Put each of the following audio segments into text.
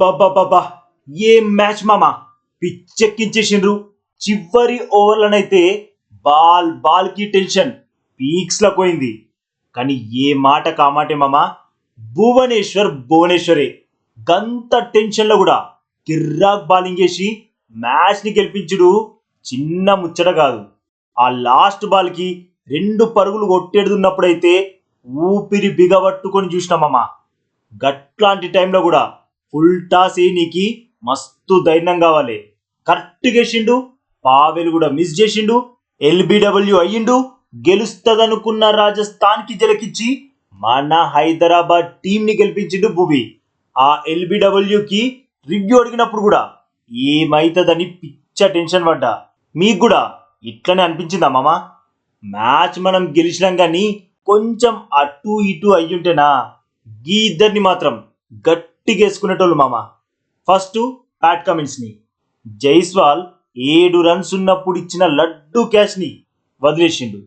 బాబా ఏం మ్యాచ్ మామా? పిచ్చెక్కించేసిండ్రు. చివరి ఓవర్లనైతే బాల్ బాల్కి టెన్షన్ పీక్స్లో పోయింది. కానీ ఏ మాట కామాటే మామా? భువనేశ్వర్ భువనేశ్వరే. గంత టెన్షన్లో కూడా కిర్రాక్ బాలింగ్ చేసి మ్యాచ్ని గెలిపించుడు చిన్న ముచ్చట కాదు. ఆ లాస్ట్ బాల్కి రెండు పరుగులు కొట్టేడుతున్నప్పుడైతే ఊపిరి బిగబట్టుకొని చూసినామమ్మా గట్లాంటి టైంలో కూడా ఫుల్ టాస్ నీకి మస్తు ధైర్యం కావాలి. కరెక్ట్ గెసిండు పావెలు కూడా మిస్ చేసిండు ఎల్బిడబ్ల్యూ అయ్యిండు గెలుస్తదనుకున్న రాజస్థాన్కి జలకిచ్చి మన హైదరాబాద్ టీంని గెలిపించిండు భువి ఆ ఎల్బిడబ్ల్యూకి రివ్యూ అడిగినప్పుడు కూడా ఏమైతుందని పిచ్చ టెన్షన్ పడ్డా. మీకు కూడా ఇట్లనే అనిపించిందా మామ? మ్యాచ్ మనం గెలిచినాం కానీ కొంచెం అటు ఇటు అయ్యుంటేనా? ఈ ఇద్దరిని మాత్రం గట్టి గట్టిగేసుకునేటోళ్ళు మామ. First Pat కమిన్స్ని. జైస్వాల్ ఏడు రన్స్ ఉన్నప్పుడు ఇచ్చిన లడ్డు క్యాచ్ని వదిలేసిండు.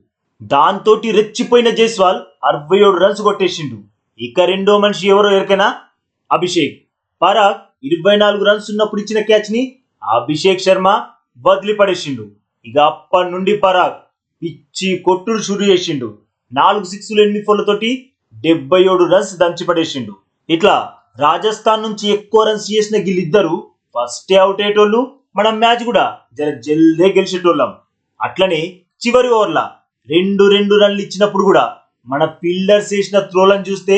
దాంతోటి రెచ్చిపోయిన జైస్వాల్ అరవై ఏడు రన్స్ కొట్టేసిండు. ఇక రెండో మనిషి ఎవరో ఎరికైనా అభిషేక్. పరాగ్ ఇరవై నాలుగు రన్స్ ఉన్నప్పుడు ఇచ్చిన క్యాచ్ని అభిషేక్ శర్మ వదిలిపడేసిండు. ఇక అప్పటి నుండి పరాగ్ పిచ్చి కొట్టుడు షురు చేసిండు. నాలుగు సిక్స్లు ఎనిమిది ఫోర్లతోటి డెబ్బై ఏడు రన్స్ దంచిపడేసిండు. ఇట్లా రాజస్థాన్ నుంచి ఎక్కువ రన్స్ చేసిన వీళ్ళిద్దరు ఫస్టే అవుట్ అయ్యేటోళ్ళు మనం మ్యాచ్ కూడా జర జల్దే గెలిచేటోళ్ళం. అట్లనే చివరి ఓవర్ల రెండు రెండు రన్లు ఇచ్చినప్పుడు కూడా మన ఫీల్డర్స్ వేసిన త్రోలను చూస్తే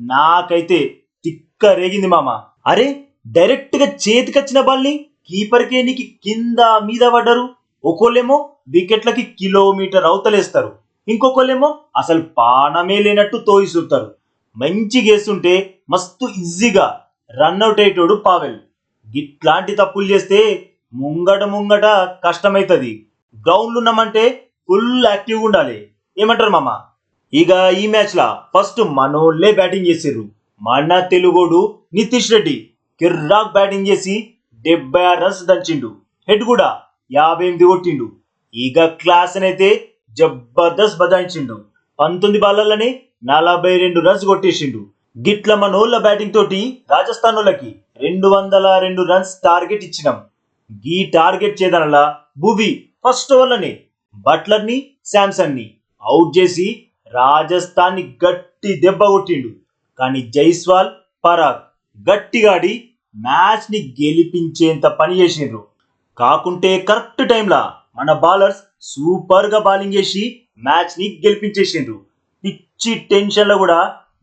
నాకైతే తిక్క రేగింది మామ. అరే డైరెక్ట్గా చేతికొచ్చిన బాల్ని కీపర్కే నీకు కింద మీద పడ్డరు. ఒక్కోళ్ళేమో వికెట్లకి కిలోమీటర్ అవతలేస్తారు. ఇంకొకళ్ళేమో అసలు పానమే లేనట్టు తోయిస్తుంటారు మంచి గేస్తుంటే మస్తు ఈజీగా రన్అట్ అయ్యేటోడు పావెల్. ఇట్లాంటి తప్పులు చేస్తే ముంగట ముంగట కష్టమైతుంది. గ్రౌండ్లు ఉన్నామంటే ఫుల్ యాక్టివ్గా ఉండాలి. ఏమంటారు మామ? ఇక ఈ మ్యాచ్లో ఫస్ట్ మనోళ్ళే బ్యాటింగ్ చేసిర్రు. మన తెలుగోడు నితీష్ రెడ్డి కిర్రాక్ బ్యాటింగ్ చేసి డెబ్బై ఆరు రన్స్ దంచిండు. హెడ్ కూడా యాభై ఎనిమిది కొట్టిండు. ఇక క్లాస్ అయితే జబర్దస్త్ బదాయించిండు పంతొమ్మిది బాలలని నలభై రెండు రన్స్ కొట్టేసిండు. గిట్ల మనోళ్ళ బ్యాటింగ్ తోటి రాజస్థాన్ వాళ్ళకి రెండు వందల రెండు రన్స్ టార్గెట్ ఇచ్చినాం. ఈ టార్గెట్ చేదనలా భువి ఫస్ట్ ఓవర్లోనే బట్లర్ని శాంసన్ని అవుట్ చేసి రాజస్థాన్ని గట్టి దెబ్బ కొట్టిండు. కానీ జైస్వాల్ పరాగ్ గట్టిగాడి మ్యాచ్ని గెలిపించేంత పని చేసిండ్రు. కాకుంటే కరెక్ట్ టైంలా మన బౌలర్స్ సూపర్గా బౌలింగ్ చేసి మ్యాచ్ని గెలిపించేసిండ్రు. పిచ్చి టెన్షన్లో కూడా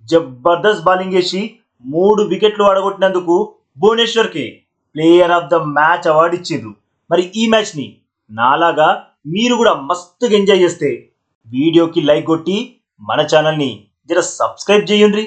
జబర్దస్త్ బౌలింగ్ చేసి మూడు వికెట్లు అడగొట్టినందుకు భువనేశ్వర్కి player of the match award ఇచ్చిండ్రు. మరి ఈ మ్యాచ్ని నాలాగా మీరు కూడా మస్తుగా ఎంజాయ్ చేస్తే వీడియోకి లైక్ కొట్టి మన ఛానల్ని జర సబ్స్క్రైబ్ చేయండి.